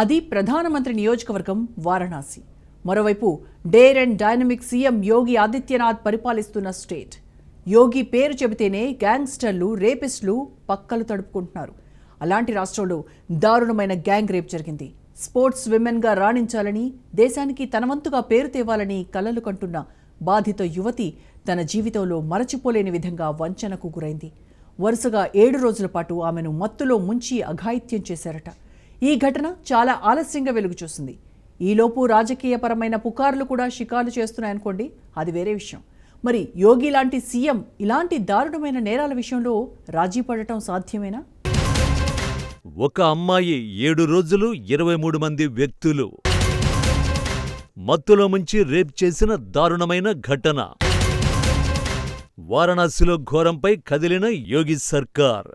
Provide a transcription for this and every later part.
అది ప్రధానమంత్రి నియోజకవర్గం వారణాసి. మరోవైపు dare and dynamic CM Yogi Adityanath పరిపాలిస్తున్న స్టేట్. యోగి పేరు చెబితేనే గ్యాంగ్స్టర్లు రేపిస్టులు పక్కలు తడుపుకుంటున్నారు. అలాంటి రాష్ట్రంలో దారుణమైన గ్యాంగ్ రేప్ జరిగింది. స్పోర్ట్స్ విమెన్గా రాణించాలని దేశానికి తనవంతుగా పేరు తేవాలని కలలు కంటున్న బాధిత యువతి తన జీవితంలో మరచిపోలేని విధంగా వంచనకు గురైంది. వరుసగా ఏడు రోజుల పాటు ఆమెను మత్తులో ముంచి అఘాయిత్యం చేశారట. ఈ ఘటన చాలా ఆలస్యంగా వెలుగు చూసింది ఈలోపు రాజకీయపరమైన పుకార్లు కూడా షికార్లు చేస్తున్నాయనుకోండి అది వేరే విషయం. మరి యోగి లాంటి సీఎం ఇలాంటి దారుణమైన నేరాల విషయంలో రాజీ పడటం సాధ్యమేనా? ఒక అమ్మాయి ఏడు రోజులు ఇరవై మూడు మంది వ్యక్తులు మత్తులో ముంచి రేప్ చేసిన దారుణమైన ఘటన. వారణాసిలో ఘోరంపై కదిలిన యోగి సర్కార్.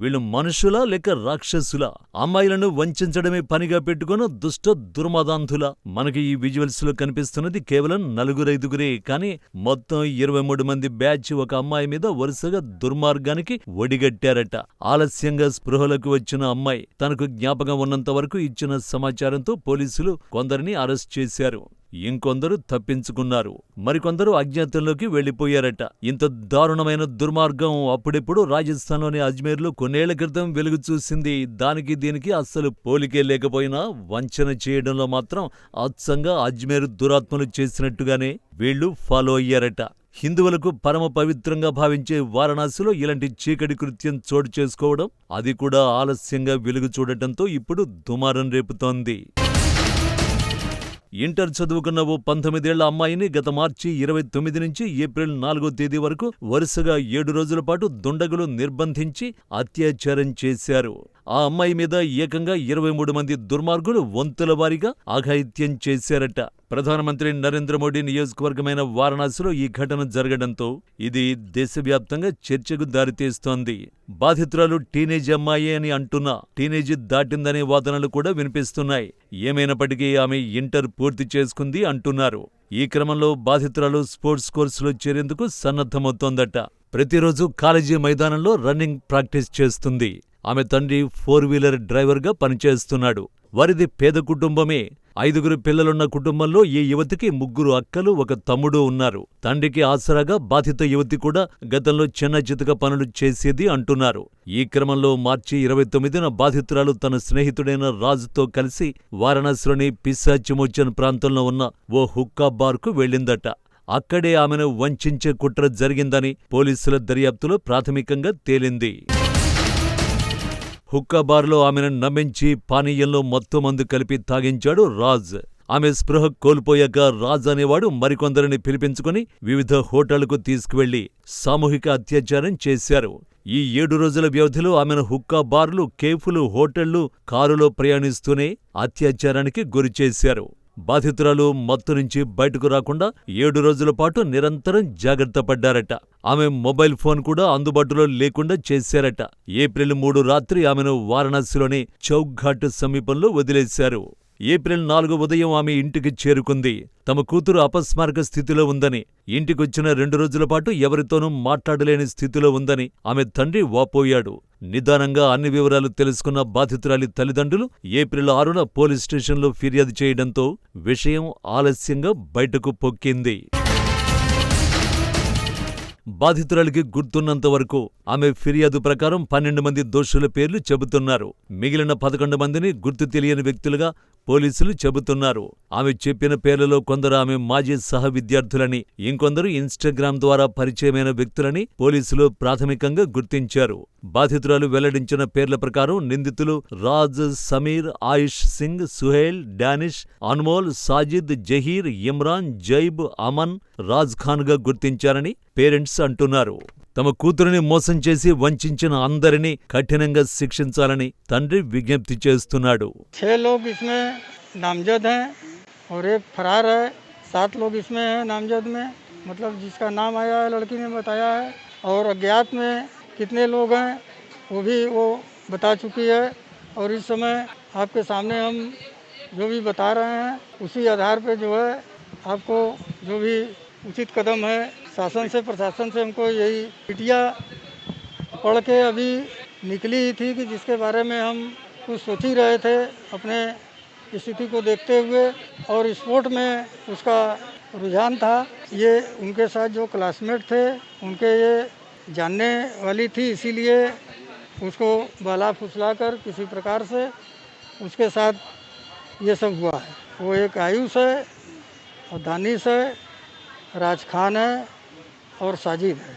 వీళ్ళు మనుషులా లేక రాక్షసులా? అమ్మాయిలను వంచడమే పనిగా పెట్టుకున్న దుష్ట దుర్మదాంధుల? మనకి ఈ విజువల్స్లో కనిపిస్తున్నది కేవలం నలుగురైదుగురే కానీ మొత్తం ఇరవై మూడు మంది బ్యాచ్ ఒక అమ్మాయి మీద వరుసగా దుర్మార్గానికి ఒడిగట్టారట. ఆలస్యంగా స్పృహలకు వచ్చిన అమ్మాయి తనకు జ్ఞాపకం ఉన్నంత వరకు ఇచ్చిన సమాచారంతో పోలీసులు కొందరిని అరెస్ట్ చేశారు. ఇంకొందరు తప్పించుకున్నారు. మరికొందరు అజ్ఞాతంలోకి వెళ్ళిపోయారట ఇంత దారుణమైన దుర్మార్గం అప్పుడెప్పుడు రాజస్థాన్లోని అజ్మీర్లో కొన్నేళ్ళ క్రితం వెలుగు చూసింది. దానికి దీనికి అస్సలు పోలికే లేకపోయినా వంచన చేయడంలో మాత్రం అచ్చంగా అజ్మీర్ దురాత్మలు చేసినట్టుగానే వీళ్ళు ఫాలో అయ్యారట. హిందువులకు పరమ పవిత్రంగా భావించే వారణాసిలో ఇలాంటి చీకటి కృత్యం చోటు చేసుకోవడం అది కూడా ఆలస్యంగా వెలుగు చూడటంతో ఇప్పుడు దుమారం రేపుతోంది. ఇంటర్ చదువుకున్న ఓ పంతొమ్మిదేళ్ళ అమ్మాయిని గత మార్చి ఇరవై తొమ్మిది నుంచి ఏప్రిల్ నాలుగో తేదీ వరకు వరుసగా ఏడు రోజుల పాటు దుండగులు నిర్బంధించి అత్యాచారం చేశారు. ఆ అమ్మాయి మీద ఏకంగా ఇరవై మూడు మంది దుర్మార్గులు వంతుల వారీగా అఘాయిత్యం చేశారట. ప్రధానమంత్రి నరేంద్ర మోడీ నియోజకవర్గమైన వారణాసిలో ఈ ఘటన జరగడంతో ఇది దేశవ్యాప్తంగా చర్చకు దారితీస్తోంది బాధితురాలు టీనేజ్ అమ్మాయి అని అంటున్నా టీనేజ్ దాటిందనే వాదనలు కూడా వినిపిస్తున్నాయి. ఏమైనప్పటికీ ఆమె ఇంటర్ పూర్తి చేసుకుంది అంటున్నారు. ఈ క్రమంలో బాధితురాలు స్పోర్ట్స్ కోర్సులో చేరేందుకు సన్నద్ధమవుతోందట. ప్రతిరోజు కాలేజీ మైదానంలో రన్నింగ్ ప్రాక్టీస్ చేస్తుంది. ఆమె తండ్రి ఫోర్ వీలర్ డ్రైవర్గా పనిచేస్తున్నాడు. వారిది పేద కుటుంబమే. ఐదుగురు పిల్లలున్న కుటుంబంలో ఈ యువతికి ముగ్గురు అక్కలు ఒక తమ్ముడు ఉన్నారు. తండ్రికి ఆసరాగా బాధిత యువతి కూడా గతంలో చిన్న చితక పనులు చేసేది అంటున్నారు. ఈ క్రమంలో మార్చి ఇరవై తొమ్మిదిన బాధితురాలు తన స్నేహితుడైన రాజుతో కలిసి వారణాసిలోని పిశాచిమోచన్ ప్రాంతంలో ఉన్న ఓ హుక్కా బార్కు వెళ్ళిందట. అక్కడే ఆమెను వంచించే కుట్ర జరిగిందని పోలీసుల దర్యాప్తులో ప్రాథమికంగా తేలింది. హుక్కా బార్లో ఆమెను నమ్మించి పానీయంలో మొత్తం మందు కలిపి తాగించాడు రాజ్. ఆమె స్పృహ కోల్పోయాక రాజ్ అనేవాడు మరికొందరిని పిలిపించుకుని వివిధ హోటళ్ళకు తీసుకువెళ్ళి సామూహిక అత్యాచారం చేశారు. ఈ ఏడు రోజుల వ్యవధిలో ఆమెను హుక్కా బార్లు కేఫులు హోటళ్ళు కారులో ప్రయాణిస్తూనే అత్యాచారానికి గురిచేశారు. బాధితురాలు మత్తు నుంచి బయటకు రాకుండా ఏడు రోజుల పాటు నిరంతరం జాగ్రత్త పడ్డారట. ఆమె మొబైల్ ఫోన్ కూడా అందుబాటులో లేకుండా చేశారట. ఏప్రిల్ మూడు రాత్రి ఆమెను వారణాసిలోని చౌక్ ఘాట్ సమీపంలో వదిలేశారు. ఏప్రిల్ నాలుగు ఉదయం ఆమె ఇంటికి చేరుకుంది. తమ కూతురు అపస్మారక స్థితిలో ఉందని ఇంటికొచ్చిన రెండు రోజుల పాటు ఎవరితోనూ మాట్లాడలేని స్థితిలో ఉందని ఆమె తండ్రి వాపోయాడు. నిదానంగా అన్ని వివరాలు తెలుసుకున్న బాధితురాలి తల్లిదండ్రులు ఏప్రిల్ ఆరున పోలీస్ స్టేషన్లో ఫిర్యాదు చేయడంతో విషయం ఆలస్యంగా బయటకు పొక్కింది. బాధితురాలికి గుర్తున్నంత వరకు ఆమె ఫిర్యాదు ప్రకారం పన్నెండు మంది దోషుల పేర్లు చెబుతున్నారు. మిగిలిన పదకొండు మందిని గుర్తు తెలియని వ్యక్తులుగా పోలీసులు చెబుతున్నారు. ఆమె చెప్పిన పేర్లలో కొందరు ఆమె మాజీ సహ విద్యార్థులని ఇంకొందరు ఇన్స్టాగ్రామ్ ద్వారా పరిచయమైన వ్యక్తులని పోలీసులు ప్రాథమికంగా గుర్తించారు. బాధితురాలు వెల్లడించిన పేర్ల ప్రకారం నిందితులు రాజ్ సమీర్ ఆయుష్ సింగ్ సుహేల్ డానిష్ అన్మోల్ సాజిద్ జహీర్ ఇమ్రాన్ జైబ్ అమన్ రాజ్ ఖాన్గా గుర్తించారని పేరెంట్స్ అంటున్నారు. తమ కూతురిని మోసం చేసి వంచిన అందరినీ కఠినంగా శిక్షించాలని తండ్రి విజ్ఞప్తి చేస్తున్నాడు छः लोग इसमें नामजद हैं और एक फरार है सात लोग इसमें हैं नामजद में मतलब जिसका नाम आया है लड़की ने बताया है और अज्ञात में कितने लोग हैं वो भी वो बता चुकी है और इस समय आपके सामने हम जो भी बता रहे हैं उसी आधार पे जो है आपको जो भी उचित कदम है। शासन से, प्रशासन से हमको यही पिटिया पढ़ के अभी निकली ही थी कि जिसके बारे में हम कुछ सोच ही रहे थे अपने स्थिति को देखते हुए और स्पोर्ट में उसका रुझान था। ये उनके साथ जो क्लासमेट थे, उनके ये जानने वाली थी, इसीलिए उसको बहला फुसला कर किसी प्रकार से उसके साथ ये सब हुआ है। वो एक आयुष है, और दानिश है राज खान है और साजिद है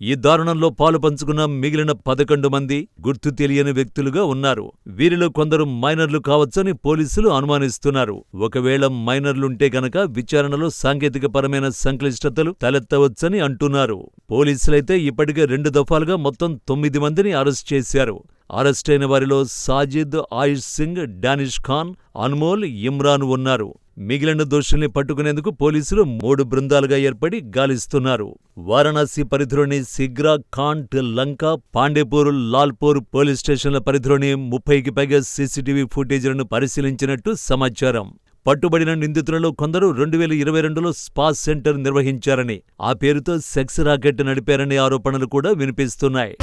ఈ దారుణంలో పాలు పంచుకున్న మిగిలిన పదకొండు మంది గుర్తు తెలియని వ్యక్తులుగా ఉన్నారు వీరిలో కొందరు మైనర్లు కావచ్చని పోలీసులు అనుమానిస్తున్నారు ఒకవేళ మైనర్లుంటే గనక విచారణలో సాంకేతికపరమైన సంక్లిష్టతలు తలెత్తవచ్చని అంటున్నారు పోలీసులైతే ఇప్పటికే రెండు దఫాలుగా మొత్తం తొమ్మిది మందిని అరెస్ట్ చేశారు అరెస్టైన వారిలో సాజిద్ ఆయుష్ సింగ్ డానిష్ ఖాన్ అన్మోల్ ఇమ్రాన్ ఉన్నారు మిగిలిన దోషుల్ని పట్టుకునేందుకు పోలీసులు మూడు బృందాలుగా ఏర్పడి గాలిస్తున్నారు. వారణాసి పరిధిలోని సిగ్రా కాంట్ లంక పాండేపూర్ లాల్పూర్ పోలీస్ స్టేషన్ల పరిధిలోని ముప్పైకి పైగా సీసీటీవీ ఫుటేజీలను పరిశీలించినట్టు సమాచారం. పట్టుబడిన నిందితులలో కొందరు రెండు వేల ఇరవై రెండులో స్పా సెంటర్ నిర్వహించారని ఆ పేరుతో సెక్స్ రాకెట్ నడిపారనే ఆరోపణలు కూడా వినిపిస్తున్నాయి.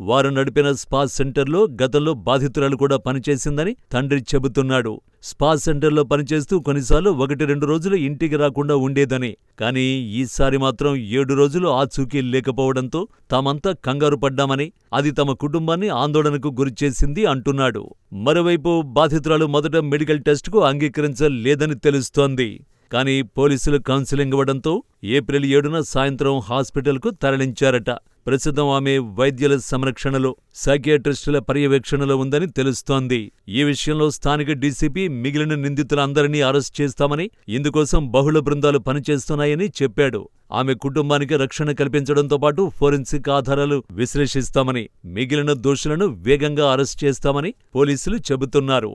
వారు నడిపిన స్పా సెంటర్లో గతంలో బాధితురాలు కూడా పనిచేసిందని తండ్రి చెబుతున్నాడు. స్పా సెంటర్లో పనిచేస్తూ కొన్నిసార్లు ఒకటి రెండు రోజులు ఇంటికి రాకుండా ఉండేదని. కానీ ఈసారి మాత్రం ఏడు రోజులు ఆచూకీ లేకపోవడంతో తామంతా కంగారు పడ్డామని అది తమ కుటుంబాన్ని ఆందోళనకు గురిచేసింది అంటున్నాడు. మరోవైపు బాధితురాలు మొదట మెడికల్ టెస్టుకు అంగీకరించలేదని తెలుస్తోంది. కానీ పోలీసులు కౌన్సిలింగ్ ఇవ్వడంతో ఏప్రిల్ ఏడున సాయంత్రం హాస్పిటల్కు తరలించారట. ప్రస్తుతం ఆమె వైద్యుల సంరక్షణలో సైకియాట్రిస్టుల పర్యవేక్షణలో ఉందని తెలుస్తోంది. ఈ విషయంలో స్థానిక డీసీపీ మిగిలిన నిందితులందరినీ అరెస్ట్ చేస్తామని ఇందుకోసం బహుళ బృందాలు పనిచేస్తున్నాయని చెప్పాడు. ఆమె కుటుంబానికి రక్షణ కల్పించడంతో పాటు ఫోరెన్సిక్ ఆధారాలు విశ్లేషిస్తామని మిగిలిన దోషులను వేగంగా అరెస్ట్ చేస్తామని పోలీసులు చెబుతున్నారు.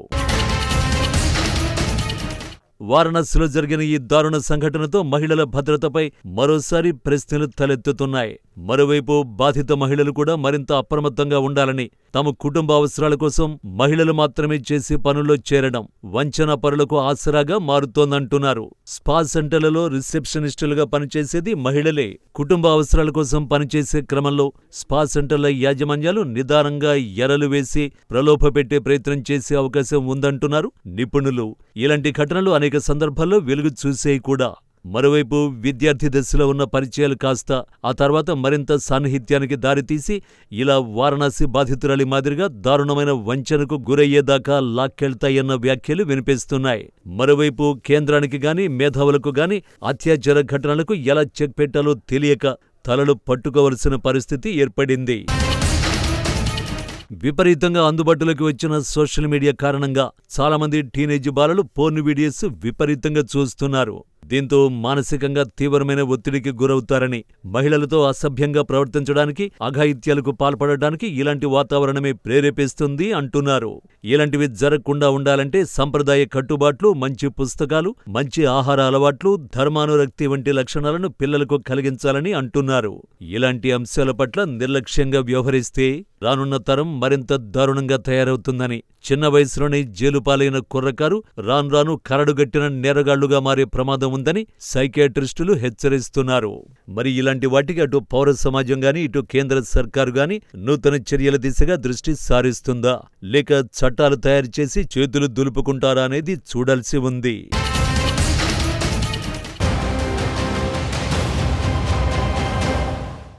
వారణాసిలో జరిగిన ఈ దారుణ సంఘటనతో మహిళల భద్రతపై మరోసారి ప్రశ్నలు తలెత్తుతున్నాయి. మరోవైపు బాధిత మహిళలు కూడా మరింత అప్రమత్తంగా ఉండాలని తమ కుటుంబ అవసరాల కోసం మహిళలు మాత్రమే చేసే పనుల్లో చేరడం వంచన పరులకు ఆసరాగా మారుతోందంటున్నారు. స్పా సెంటర్లలో రిసెప్షనిస్టులుగా పనిచేసేది మహిళలే. కుటుంబ అవసరాల కోసం పనిచేసే క్రమంలో స్పా సెంటర్ల యాజమాన్యాలు నిదానంగా ఎరలు వేసి ప్రలోభపెట్టే ప్రయత్నం చేసే అవకాశం ఉందంటున్నారు నిపుణులు. ఇలాంటి ఘటనలు అనేక సందర్భాల్లో వెలుగు చూసేయి కూడా. మరోవైపు విద్యార్థి దశలో ఉన్న పరిచయాలు కాస్త ఆ తర్వాత మరింత సాన్నిహిత్యానికి దారితీసి ఇలా వారణాసి బాధితురాలి మాదిరిగా దారుణమైన వంచనకు గురయ్యేదాకా లాక్కెళ్తాయన్న వ్యాఖ్యలు వినిపిస్తున్నాయి. మరోవైపు కేంద్రానికి గాని మేధావులకు గాని అత్యాచార ఘటనలకు ఎలా చెక్ పెట్టాలో తెలియక తలలు పట్టుకోవలసిన పరిస్థితి ఏర్పడింది. విపరీతంగా అందుబాటులోకి వచ్చిన సోషల్ మీడియా కారణంగా చాలామంది టీనేజ్ బాలలు పోర్న్ వీడియోస్ విపరీతంగా చూస్తున్నారు. దీంతో మానసికంగా తీవ్రమైన ఒత్తిడికి గురవుతారని మహిళలతో అసభ్యంగా ప్రవర్తించడానికి అఘాయిత్యాలకు పాల్పడడానికి ఇలాంటి వాతావరణమే ప్రేరేపిస్తుంది అంటున్నారు. ఇలాంటివి జరగకుండా ఉండాలంటే సంప్రదాయ కట్టుబాట్లు మంచి పుస్తకాలు మంచి ఆహార అలవాట్లు ధర్మానురక్తి వంటి లక్షణాలను పిల్లలకు కలిగించాలని అంటున్నారు. ఇలాంటి అంశాల పట్ల నిర్లక్ష్యంగా వ్యవహరిస్తే రానున్న తరం మరింత దారుణంగా తయారవుతుందని చిన్న వయసులోనే జైలుపాలైన కుర్రకారు రాను రాను కరడుగట్టిన నేరగాళ్ళుగా మారే ప్రమాదం ఉందని సైకియాట్రిస్టులు హెచ్చరిస్తున్నారు. మరి ఇలాంటి వాటికి అటు పౌర సమాజం గాని ఇటు కేంద్ర సర్కారు గాని నూతన చర్యల దిశగా దృష్టి సారిస్తుందా? లేక చట్టాలు తయారు చేసి చేతులు దులుపుకుంటారా అనేది చూడాల్సి ఉంది.